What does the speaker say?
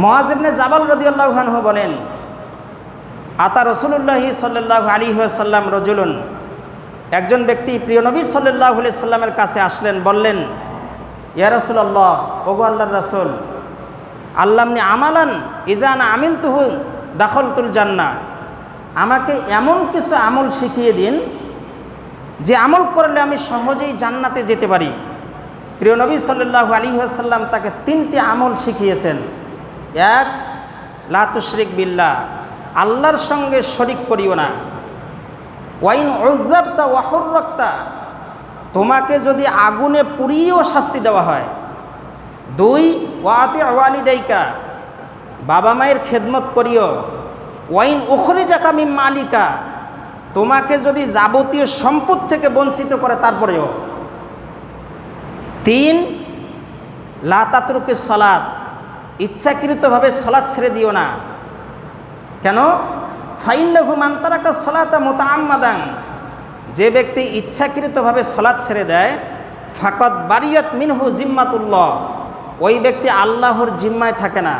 মহাজিবনে জাবাল রদিয়াল্লাহানহু বলেন, আতা রসুল্লাহি সাল্লাহ আলী সাল্লাম রজুলুন, একজন ব্যক্তি প্রিয় নবী সাল্লাহ সাল্লামের কাছে আসলেন, বললেন, ইয়া রসুল্লাহ ওগো আল্লাহ রসুল, আল্লামনি আমালান ইজান আমিল তুহু দাখলতুল জান্না আমাকে এমন কিছু আমল শিখিয়ে দিন, যে আমল করলে আমি সহজেই জান্নাতে যেতে পারি। প্রিয় নবী সাল্লাহ আলী আসাল্লাম তাকে তিনটি আমল শিখিয়েছেন। এক লাতুশরিক বিল্লা আল্লাহর সঙ্গে শরিক করিও না। ওয়াইন ওজাবতা ওয়াহর রক্তা তোমাকে যদি আগুনে পুড়িয়েও শাস্তি দেওয়া হয়। দুই ওয়াতে ওয়ালি দেইকা বাবা মায়ের খেদমত করিও। ওয়াইন উখরি জাকামি মালিকা, তোমাকে যদি যাবতীয় সম্পদ থেকে বঞ্চিত করে তারপরেও। তিন লাতাতরুকে সলাদ ইচ্ছাকৃতভাবে সলাৎ ছেড়ে দিও না। কেন? ফাইন্নহু মান্তারাকা সলাতা মোতাম্মাদাং যে ব্যক্তি ইচ্ছাকৃতভাবে সলাৎ ছেড়ে দেয় ফাকত বারিয়াত মিনহু জিম্মাতুল্লাহ। ওই ব্যক্তি আল্লাহর জিম্মায় থাকে না।